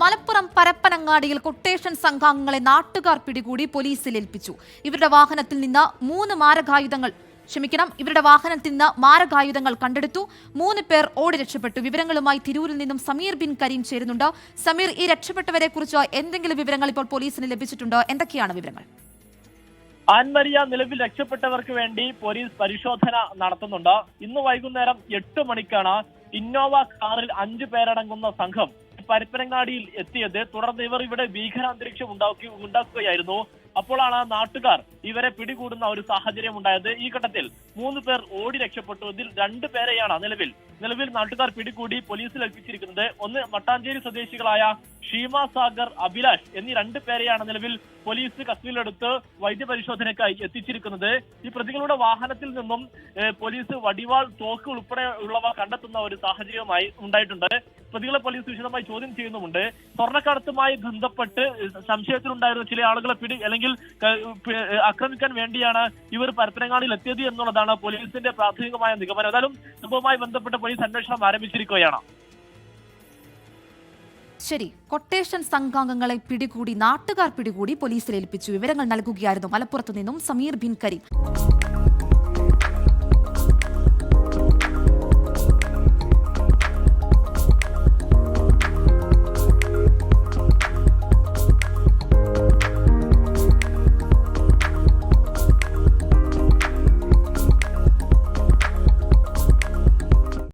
Malappuram പരപ്പനങ്ങാടിയിൽ quotation സംഘാംഗങ്ങളെ നാട്ടുകാർ പിടികൂടി പോലീസിൽ ഏൽപ്പിച്ചു. ഇവരുടെ വാഹനത്തിൽ നിന്ന് മൂന്ന് മാരകായുധങ്ങൾ ക്ഷമിക്കണം ഇവരുടെ വാഹനത്തിൽ നിന്ന് മാരകായുധങ്ങൾ കണ്ടെടുത്തു. മൂന്ന് പേർ ഓടി രക്ഷപ്പെട്ടു. വിവരങ്ങളുമായി തിരൂരിൽ നിന്നും സമീർ ബിൻ കരീം ചേരുന്നുണ്ട്. സമീർ ഈ രക്ഷപ്പെട്ടവരെ കുറിച്ച് എന്തെങ്കിലും വിവരങ്ങൾ ഇപ്പോൾ പോലീസിന് ലഭിച്ചിട്ടുണ്ടോ? എന്തൊക്കെയാണ് വിവരങ്ങൾ? ആൻമരിയ നിലവിൽ രക്ഷപ്പെട്ടവർക്ക് വേണ്ടി പോലീസ് പരിശോധന നടത്തുന്നുണ്ട്. ഇന്ന് വൈകുന്നേരം എട്ട് മണിക്കാണ് ഇന്നോവ കാറിൽ അഞ്ചു പേരടങ്ങുന്ന സംഘം പരപ്പനങ്ങാടിയിൽ എത്തിയത് തുടർന്ന് ഇവർ ഇവിടെ ഭീകരാന്തരീക്ഷം ഉണ്ടാക്കി ഉണ്ടാക്കുകയായിരുന്നു. അപ്പോഴാണ് നാട്ടുകാർ ഇവരെ പിടികൂടുന്ന ഒരു സാഹചര്യം ഉണ്ടായത് ഈ ഘട്ടത്തിൽ മൂന്ന് പേർ ഓടി രക്ഷപ്പെട്ടു. ഇതിൽ രണ്ടു പേരെയാണ് നിലവിൽ. നിലവിൽ നാട്ടുകാർ പിടികൂടി പോലീസിൽ ഏൽപ്പിച്ചിരിക്കുന്നത് ഒന്ന് മട്ടാഞ്ചേരി സ്വദേശികളായ ഷീമ സാഗർ അഭിലാഷ് എന്നീ രണ്ട് പേരെയാണ് നിലവിൽ പോലീസ് കസ്റ്റഡിയിലെടുത്ത് വൈദ്യപരിശോധനയ്ക്കായി എത്തിച്ചിരിക്കുന്നത്. ഈ പ്രതികളുടെ വാഹനത്തിൽ നിന്നും പോലീസ് വടിവാൾ തോക്ക് ഉൾപ്പെടെ ഉള്ളവ കണ്ടെത്തുന്ന ഒരു സാഹചര്യവുമായി ഉണ്ടായിട്ടുണ്ട്. പ്രതികളെ പോലീസ് വിശദമായി ചോദ്യം ചെയ്യുന്നുമുണ്ട്. സ്വർണക്കടത്തുമായി ബന്ധപ്പെട്ട് സംശയത്തിലുണ്ടായിരുന്ന ചില ആളുകളെ പിടി അല്ലെങ്കിൽ ആക്രമിക്കാൻ വേണ്ടിയാണ് ഇവർ പരപ്പനങ്ങാടിയിൽ എത്തിയത് എന്നുള്ളതാണ് പോലീസിന്റെ പ്രാഥമികമായ നിഗമനം. ഏതായാലും സംഭവവുമായി ബന്ധപ്പെട്ട് പോലീസ് അന്വേഷണം ആരംഭിച്ചിരിക്കുകയാണ്. ശരി കൊട്ടേഷൻ സംഘാംഗങ്ങളെ പിടികൂടി നാട്ടുകാർ പിടികൂടി പോലീസിൽ ഏൽപ്പിച്ചു. വിവരങ്ങൾ നൽകുകയായിരുന്നു മലപ്പുറത്തു നിന്നും സമീർ ബിൻ കരീം.